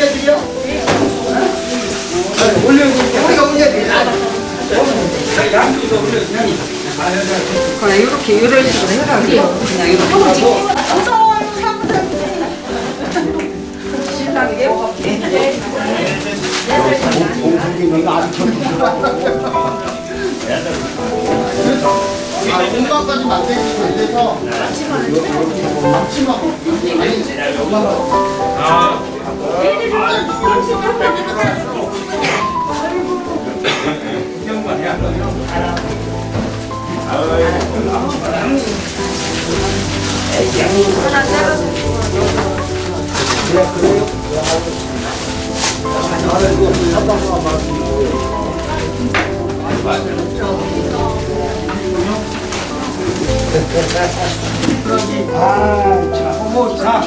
올려드려? 네. 어? 올려드려. 우리가 올려드려. 양쪽에서 올려드려. 그래, 이렇게, 이런 식으로 해라. 그냥 이렇게. 무서운 사무장님. 신랑이 먹었네. 몸 아주 아, 공간까지 만들기 위해서 앞치마 앞치마 아니 엄마가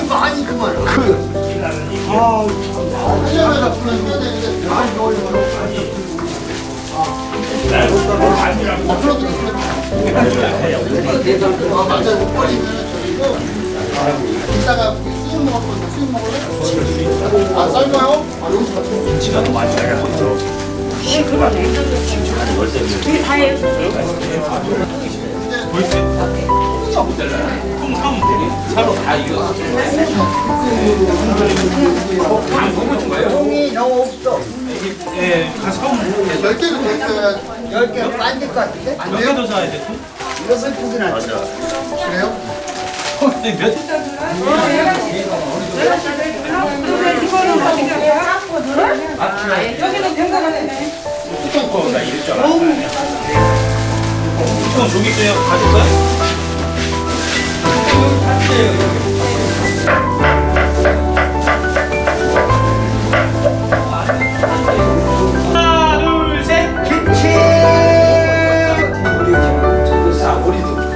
많이 그만 그 아, 하려면 불러줘야 되는데 많이 넣으려고 앞으로도 그렇게 아, 맞아 못 버리면 저리고 이따가 수육 먹을 건데 수육 먹을래? 아 삶아요? 아 여기서 같이 종이 너무 없어. 열 개도 됐어야 열 개 빠질 것 같은데? 안 돼요? 이것을 두개 놨지. 그래요? 여기는 병가가네 형 저기 있어요. 가질 거야? 하나, 둘, 셋. 우리 도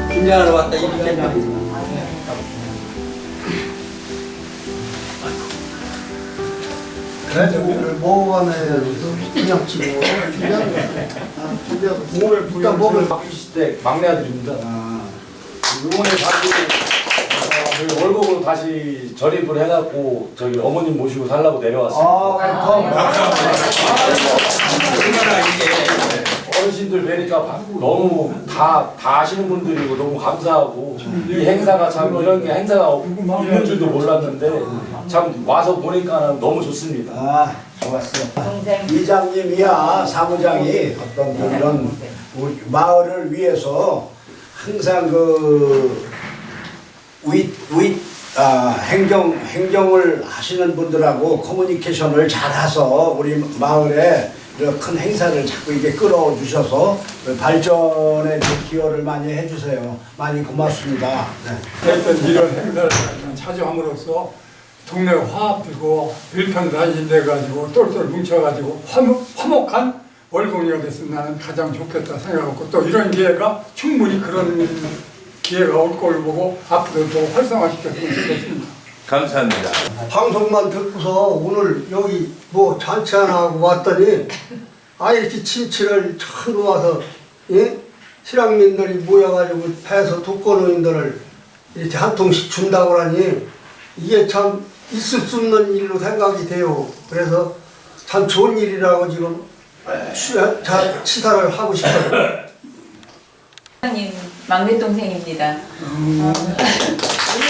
김장하러 왔다 이렇게 말이지. 그래도 오늘 먹어가면 그냥 치고 준비하는 거야. 아, 준비하고 오늘 일단 먹을 부영을 바뀌실 때 막내 아들입니다. 이번에 다시 어, 저희 월곡으로 다시 저립을 해갖고 저기 어머님 모시고 살라고 내려왔어요. 아, 어르신들 뵈니까 바- 너무 다, 다 아시는 분들이고 너무 감사하고 이 행사가 참 이런 게 행사가 있는 줄도 몰랐는데 참 와서 보니까 너무 좋습니다. 아, 좋았어. 이장님이야 사무장이 어떤 그런 우리 마을을 위해서 항상 그 윗, 윗, 아, 행정, 행정을 하시는 분들하고 커뮤니케이션을 잘해서 우리 마을에 큰 행사를 자꾸 이게 끌어주셔서 그 발전에 그 기여를 많이 해주세요. 많이 고맙습니다. 네. 어떤 이런 행사를 차지함으로써 동네 화합되고 일편단심돼 가지고 똘똘 뭉쳐가지고 화목, 화목한 월공이가 됐으면 나는 가장 좋겠다 생각하고 또 이런 기회가 충분히 그런 기회가 올 걸 보고 앞으로 더 활성화시켰으면 좋겠습니다. 감사합니다. 방송만 듣고서 오늘 여기 뭐 잔치 하나 하고 왔더니 아 이렇게 침치를 처음 와서 예? 실향민들이 모여가지고 배에서 독거노인들을 이렇게 한 통씩 준다고 하니 이게 참 있을 수 없는 일로 생각이 돼요. 그래서 참 좋은 일이라고 지금 취, 자, 치사를 하고 싶어요. 님 막내 동생입니다. 어, 오늘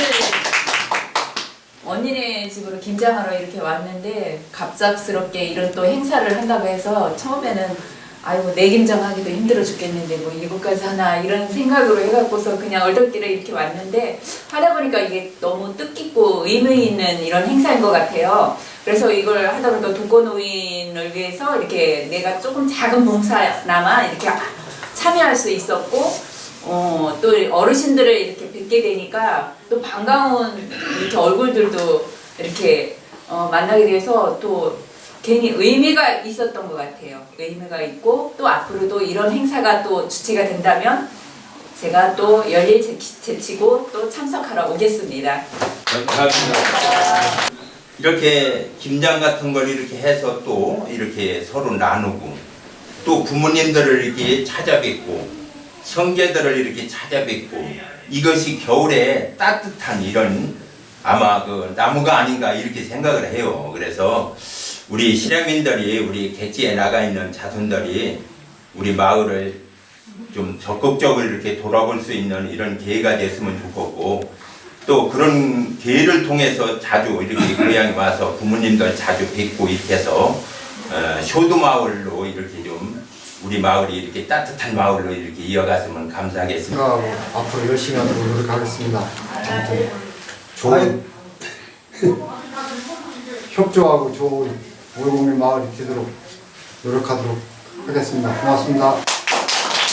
언니네 집으로 김장하러 이렇게 왔는데 갑작스럽게 이런 또 행사를 한다고 해서 처음에는 아이고 내 김장하기도 힘들어 죽겠는데 뭐 이거까지 하나 이런 생각으로 해갖고서 그냥 얼떨결에 이렇게 왔는데 하다 보니까 이게 너무 뜻깊고 의미 있는 이런 행사인 것 같아요. 그래서 이걸 하다 보니까 독거노인을 위해서 이렇게 내가 조금 작은 봉사나마 이렇게 참여할 수 있었고 어, 또 어르신들을 이렇게 뵙게 되니까 또 반가운 이렇게 얼굴들도 이렇게 어, 만나게 돼서 또 괜히 의미가 있었던 것 같아요. 의미가 있고 또 앞으로도 이런 행사가 또 주최가 된다면 제가 또 열일 제치- 제치고 또 참석하러 오겠습니다. 감사합니다. 이렇게 김장 같은 걸 이렇게 해서 또 이렇게 서로 나누고 또 부모님들을 이렇게 찾아뵙고 형제들을 이렇게 찾아뵙고 이것이 겨울에 따뜻한 이런 아마 그 나무가 아닌가 이렇게 생각을 해요. 그래서 우리 실향민들이 우리 객지에 나가 있는 자손들이 우리 마을을 좀 적극적으로 이렇게 돌아볼 수 있는 이런 기회가 됐으면 좋겠고 또 그런 기회를 통해서 자주 이렇게 고향에 와서 부모님들 자주 뵙고 이렇게 해서 어, 효도 마을로 이렇게 좀 우리 마을이 이렇게 따뜻한 마을로 이렇게 이어갔으면 감사하겠습니다. 생각하고 앞으로 열심히 하도록 노력하겠습니다. 아무튼 좋은 협조하고 좋은 월곡리 마을이 되도록 노력하도록 하겠습니다. 고맙습니다.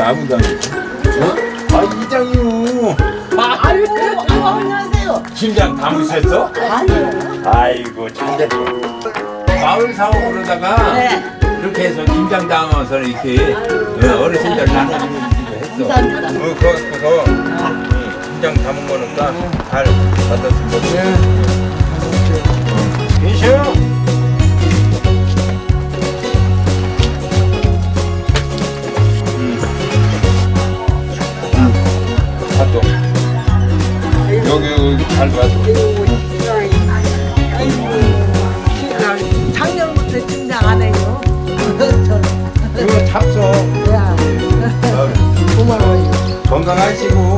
어째 아무도 안 아, 이장이요. 아유, 안녕하세요. 김장 담으셨어? 아니요. 아이고, 잘 마을 사옥 그러다가 네. 이렇게 해서 김장 담아서 이렇게 어, 어르신들 나눠주는 일도 했어. 감사합니다. 어, 그래서 응, 김장 담은 거니까 잘 받았으면 좋겠어. 계셔. 사 여기 잘 봐줘. 작년부터 김장 안 해요. 이거 잡숴. 고마워요. 건강하시고.